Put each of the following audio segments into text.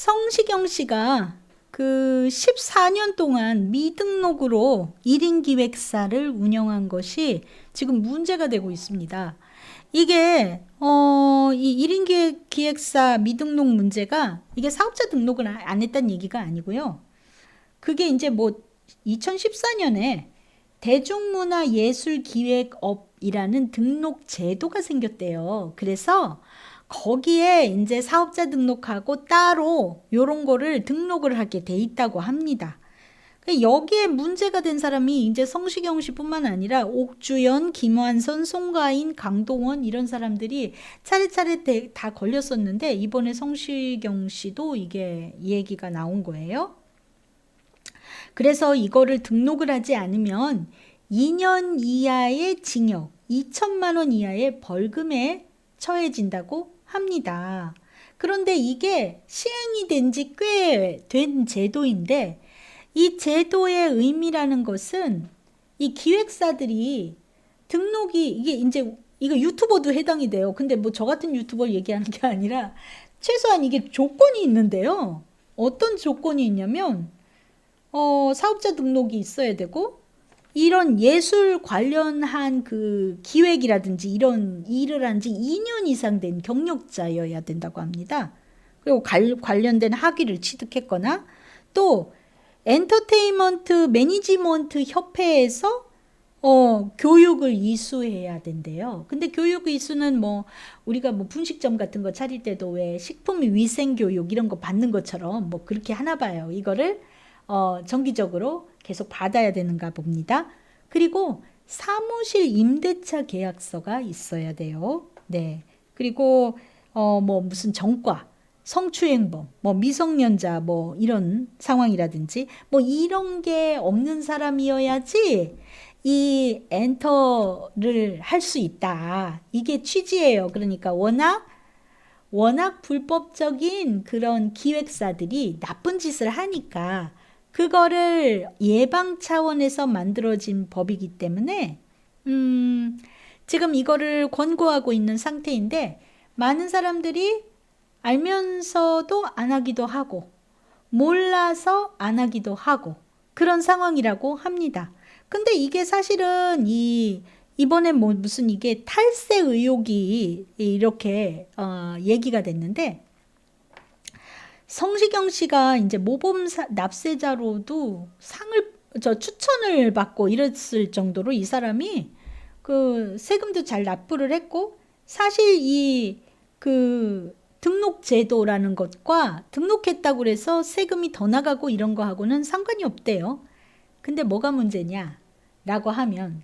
성시경 씨가 그 14년 동안 미등록으로 1인 기획사를 운영한 것이 지금 문제가 되고 있습니다. 이게 어, 이 1인 기획, 기획사 미등록 문제가 이게 사업자 등록을 안- 안 했다는 얘기가 아니고요. 그게 이제 뭐 2014년에 대중문화예술기획업이라는 등록 제도가 생겼대요. 그래서 거기에 이제 사업자 등록하고 따로 요런 거를 등록을 하게 돼 있다고 합니다. 그 여기에 문제가 된 사람이 이제 성시경 씨뿐만 아니라 옥주연, 김완선, 송가인, 강동원 이런 사람들이 차례차례 대- 다 걸렸었는데 이번에 성시경 씨도 이게 얘기가 나온 거예요. 그래서 이거를 등록을 하지 않으면 2년 이하의 징역, 2천만 원 이하의 벌금에 처해진다고 합니다. 그런데 이게 시행이 된 지 꽤 된 제도인데 이 제도의 의미라는 것은 이 기획사들이 등록이 이게 이제 이거 유튜버도 해당이 돼요. 근데 뭐 저 같은 유튜버 얘기하는 게 아니라 최소한 이게 조건이 있는데요. 어떤 조건이 있냐면 어, 사업자 등록이 있어야 되고 이런 예술 관련한 그 기획이라든지 이런 일을 한 지 2년 이상 된 경력자여야 된다고 합니다. 그리고 관, 관련된 학위를 취득했거나 또 엔터테인먼트 매니지먼트 협회에서 어, 교육을 이수해야 된대요. 근데 교육 이수는 뭐 우리가 뭐 분식점 같은 거 차릴 때도 왜 식품 위생 교육 이런 거 받는 것처럼 뭐 그렇게 하나 봐요. 이거를 어, 정기적으로 계속 받아야 되는가 봅니다. 그리고 사무실 임대차 계약서가 있어야 돼요. 네. 그리고 어, 뭐 무슨 정과, 성추행범, 뭐 미성년자 뭐 이런 상황이라든지 뭐 이런 게 없는 사람이어야지 이 엔터를 할 수 있다. 이게 취지예요. 그러니까 워낙 워낙 불법적인 그런 기획사들이 나쁜 짓을 하니까 그거를 예방 차원에서 만들어진 법이기 때문에 음, 지금 이거를 권고하고 있는 상태인데 많은 사람들이 알면서도 안 하기도 하고 몰라서 안 하기도 하고 그런 상황이라고 합니다. 근데 이게 사실은 이 이번에 뭐 무슨 이게 탈세 의혹이 이렇게 어, 얘기가 됐는데 성시경 씨가 이제 모범 사- 납세자로도 상을 저 추천을 받고 이랬을 정도로 이 사람이 그 세금도 잘 납부를 했고 사실 이 그 등록 제도라는 것과 등록했다고 그래서 세금이 더 나가고 이런 거하고는 상관이 없대요. 근데 뭐가 문제냐라고 하면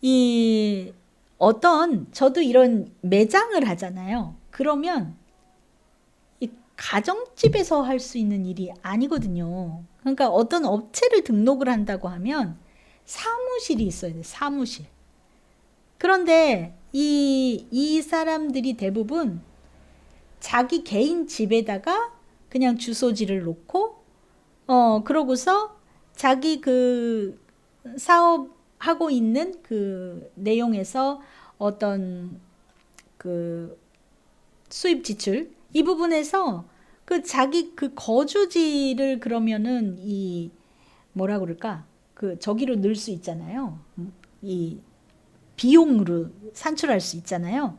이 어떤 저도 이런 매장을 하잖아요. 그러면 이 가정집에서 할 수 있는 일이 아니거든요. 그러니까 어떤 업체를 등록을 한다고 하면 사무실이 있어야 돼. 사무실. 그런데 이, 이 사람들이 대부분 자기 개인 집에다가 그냥 주소지를 놓고 어 그러고서 자기 그 사업하고 있는 그 내용에서 어떤 그 수입 지출 이 부분에서 그 자기 그 거주지를 그러면은 이 뭐라 그럴까 그 저기로 넣을 수 있잖아요. 이 비용으로 산출할 수 있잖아요.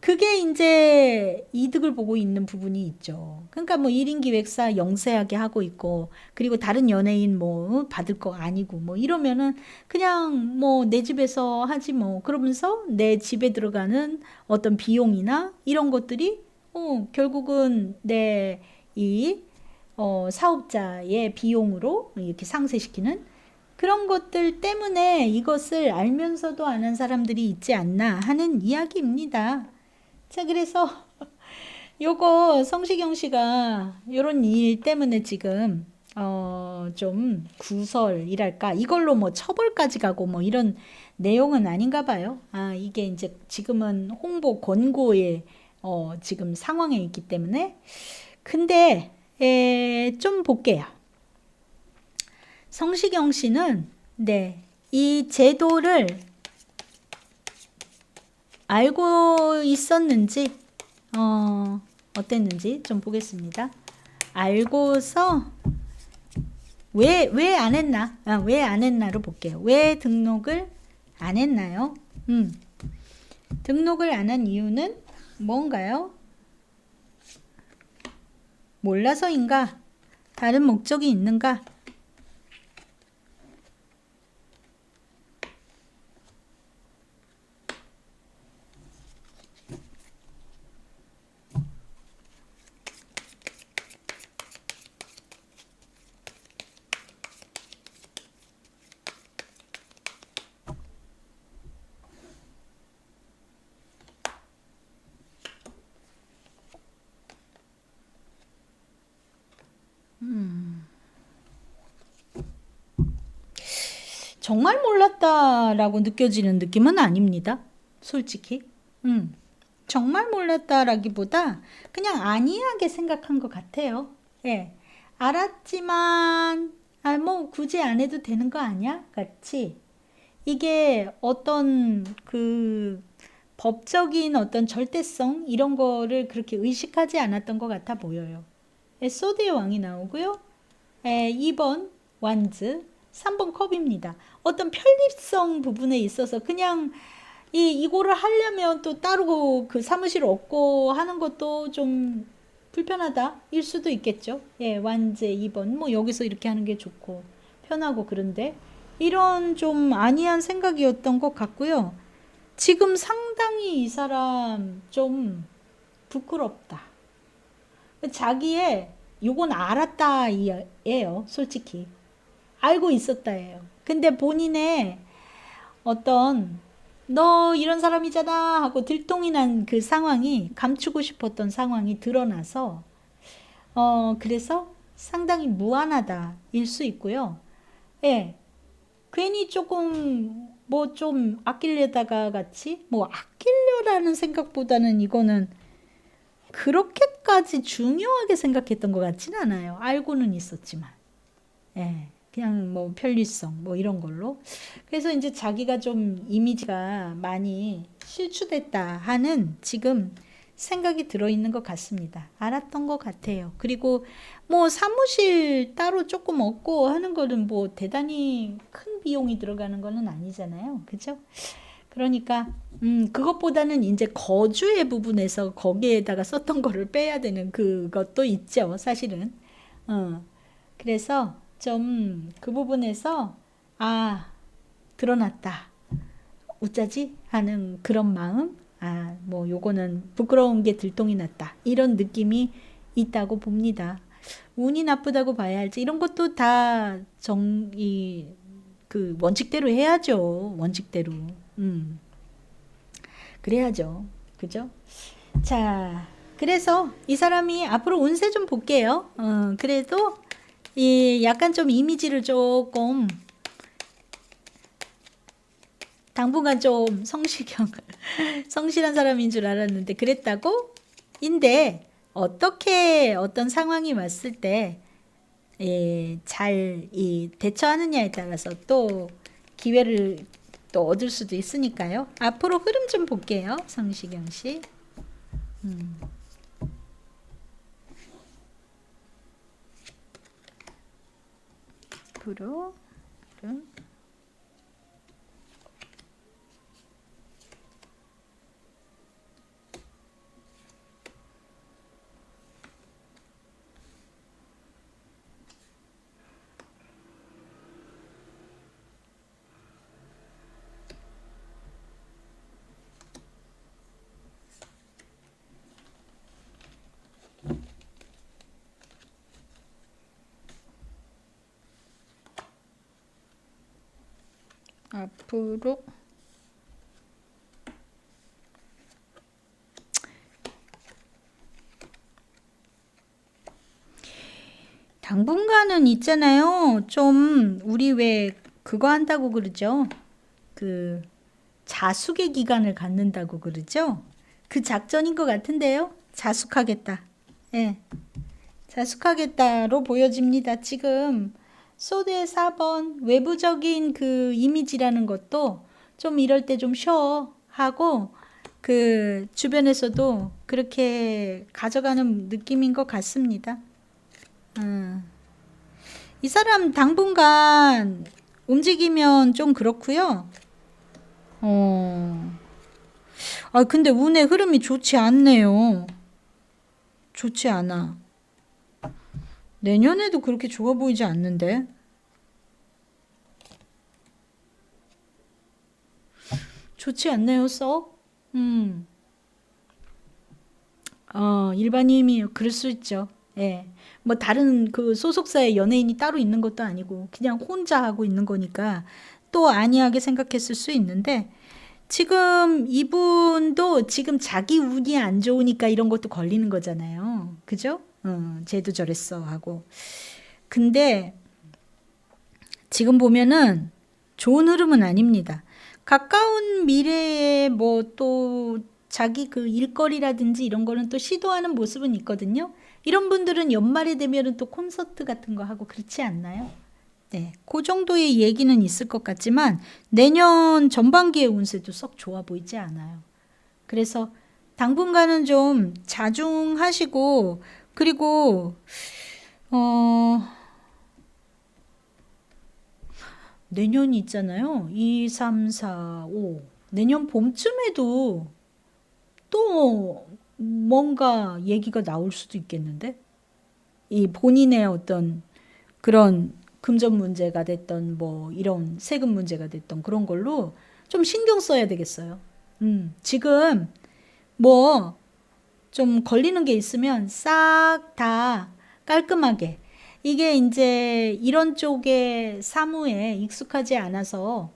그게 이제 이득을 보고 있는 부분이 있죠. 그러니까 뭐 1인 기획사 영세하게 하고 있고, 그리고 다른 연예인 뭐 받을 거 아니고 뭐 이러면은 그냥 뭐 내 집에서 하지 뭐 그러면서 내 집에 들어가는 어떤 비용이나 이런 것들이 어, 결국은 내이 어, 사업자의 비용으로 이렇게 상쇄시키는 그런 것들 때문에 이것을 알면서도 안한 사람들이 있지 않나 하는 이야기입니다. 자, 그래서 요거 성시경 씨가 요런 일 때문에 지금 어, 좀 구설이랄까 이걸로 뭐 처벌까지 가고 뭐 이런 내용은 아닌가 봐요. 아, 이게 이제 지금은 홍보 권고의 어, 지금 상황에 있기 때문에 근데 에, 좀 볼게요. 성시경 씨는 네, 이 제도를 알고 있었는지 어, 어땠는지 좀 보겠습니다. 알고서 왜 왜 안 했나? 아, 왜 안 했나로 볼게요. 왜 등록을 안 했나요? 음. 등록을 안 한 이유는 뭔가요? 몰라서인가? 다른 목적이 있는가? 정말 몰랐다라고 느껴지는 느낌은 아닙니다. 솔직히. 음. 정말 몰랐다라기보다 그냥 안이하게 생각한 것 같아요. 예. 알았지만, 아, 뭐, 굳이 안 해도 되는 거 아니야? 같이. 이게 어떤 그 법적인 어떤 절대성 이런 거를 그렇게 의식하지 않았던 것 같아 보여요. 예, 소드의 왕이 나오고요. 예, 2번 완즈, 3번 컵입니다. 어떤 편리성 부분에 있어서 그냥 이 이거를 하려면 또 따로 그 사무실 없고 하는 것도 좀 불편하다 일 수도 있겠죠. 예, 완제 2번 뭐 여기서 이렇게 하는 게 좋고 편하고 그런데 이런 좀 아니한 생각이었던 것 같고요. 지금 상당히 이 사람 좀 부끄럽다. 자기의 요건 알았다예요, 솔직히. 알고 있었다예요. 근데 본인의 어떤 너 이런 사람이잖아 하고 들통이 난 그 상황이 감추고 싶었던 상황이 드러나서 어 그래서 상당히 무안하다 일 수 있고요. 예. 괜히 조금 뭐 좀 아끼려다가 같이 뭐 아끼려라는 생각보다는 이거는 그렇게까지 중요하게 생각했던 것 같지는 않아요. 알고는 있었지만. 예. 그냥 뭐 편리성 뭐 이런 걸로. 그래서 이제 자기가 좀 이미지가 많이 실추됐다 하는 지금 생각이 들어있는 것 같습니다. 알았던 것 같아요. 그리고 뭐 사무실 따로 조금 얻고 하는 거는 뭐 대단히 큰 비용이 들어가는 거는 아니잖아요. 그죠? 그러니까 음 그것보다는 이제 거주의 부분에서 거기에다가 썼던 거를 빼야 되는 그것도 있죠. 사실은. 어. 그래서 좀 그 부분에서 아 드러났다. 어쩌지? 하는 그런 마음. 아, 뭐 요거는 부끄러운 게 들통이 났다. 이런 느낌이 있다고 봅니다. 운이 나쁘다고 봐야 할지 이런 것도 다 정이 그 원칙대로 해야죠. 원칙대로. 음. 그래야죠. 그죠? 자, 그래서 이 사람이 앞으로 운세 좀 볼게요. 어, 그래도 이 약간 좀 이미지를 조금 당분간 좀 성시경 성실한 사람인 줄 알았는데 그랬다고? 인데 어떻게 어떤 상황이 왔을 때 예, 대처하느냐에 따라서 또 기회를 또 얻을 수도 있으니까요. 앞으로 흐름 좀 볼게요. 성시경 씨. 음. 앞으로 흐 앞으로 당분간은 있잖아요. 좀 우리 왜 그거 한다고 그러죠? 그 자숙의 기간을 갖는다고 그러죠? 그 작전인 것 같은데요. 자숙하겠다. 예. 자숙하겠다로 보여집니다. 지금 소드의 4번 외부적인 그 이미지라는 것도 좀 이럴 때 좀 쉬어 하고 그 주변에서도 그렇게 가져가는 느낌인 것 같습니다. 음. 이 사람 당분간 움직이면 좀 그렇고요. 어. 아, 근데 운의 흐름이 좋지 않네요. 좋지 않아. 내년에도 그렇게 좋아 보이지 않는데. 좋지 않네요, 썩. 음. 어, 일반인이 그럴 수 있죠. 예. 뭐 다른 그 소속사의 연예인이 따로 있는 것도 아니고 그냥 혼자 하고 있는 거니까 또 안이하게 생각했을 수 있는데 지금 이분도 지금 자기 운이 안 좋으니까 이런 것도 걸리는 거잖아요. 그죠? 어, 쟤도 저랬어 하고. 근데 지금 보면은 좋은 흐름은 아닙니다. 가까운 미래에 뭐 또 자기 그 일거리라든지 이런 거는 또 시도하는 모습은 있거든요. 이런 분들은 연말이 되면은 또 콘서트 같은 거 하고 그렇지 않나요? 네, 그 정도의 얘기는 있을 것 같지만 내년 전반기의 운세도 썩 좋아 보이지 않아요. 그래서 당분간은 좀 자중하시고 그리고 어 내년이 있잖아요. 2, 3, 4, 5. 내년 봄쯤에도 또 뭔가 얘기가 나올 수도 있겠는데? 이 본인의 어떤 그런 금전 문제가 됐던 뭐 이런 세금 문제가 됐던 그런 걸로 좀 신경 써야 되겠어요. 음, 지금 뭐 좀 걸리는 게 있으면 싹 다 깔끔하게 이게 이제 이런 쪽의 사무에 익숙하지 않아서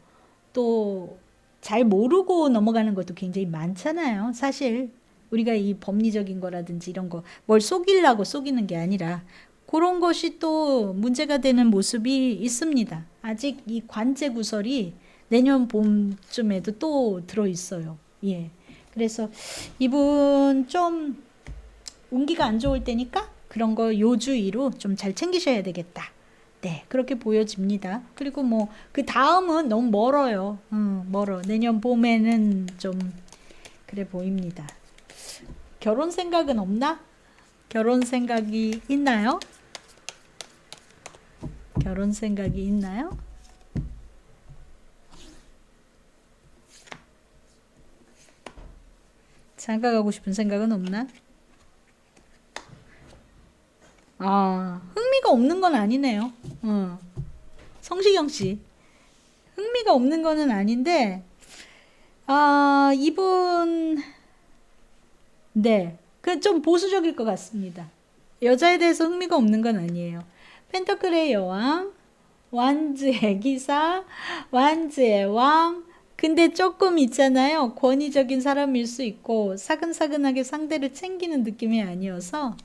또 잘 모르고 넘어가는 것도 굉장히 많잖아요. 사실 우리가 이 법리적인 거라든지 이런 거 뭘 속이려고 속이는 게 아니라 그런 것이 또 문제가 되는 모습이 있습니다. 아직 이 관제 구설이 내년 봄쯤에도 또 들어 있어요. 예. 그래서 이분 좀 운기가 안 좋을 때니까 그런 거 요주의로 좀 잘 챙기셔야 되겠다. 네, 그렇게 보여집니다. 그리고 뭐 그 다음은 너무 멀어요. 음, 멀어. 내년 봄에는 좀 그래 보입니다. 결혼 생각은 없나? 결혼 생각이 있나요? 결혼 생각이 있나요? 장가 가고 싶은 생각은 없나? 아, 흥미가 없는 건 아니네요. 어. 성시경 씨. 흥미가 없는 거는 아닌데, 아, 이분, 네. 그 좀 보수적일 것 같습니다. 여자에 대해서 흥미가 없는 건 아니에요. 펜터클의 여왕, 완즈의 기사, 완즈의 왕. 근데 조금 있잖아요. 권위적인 사람일 수 있고, 사근사근하게 상대를 챙기는 느낌이 아니어서,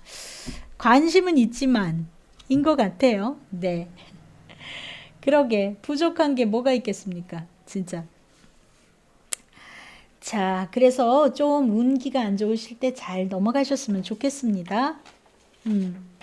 관심은 있지만, 인 것 같아요. 네. 그러게, 부족한 게 뭐가 있겠습니까? 진짜. 자, 그래서 좀 운기가 안 좋으실 때 잘 넘어가셨으면 좋겠습니다. 음.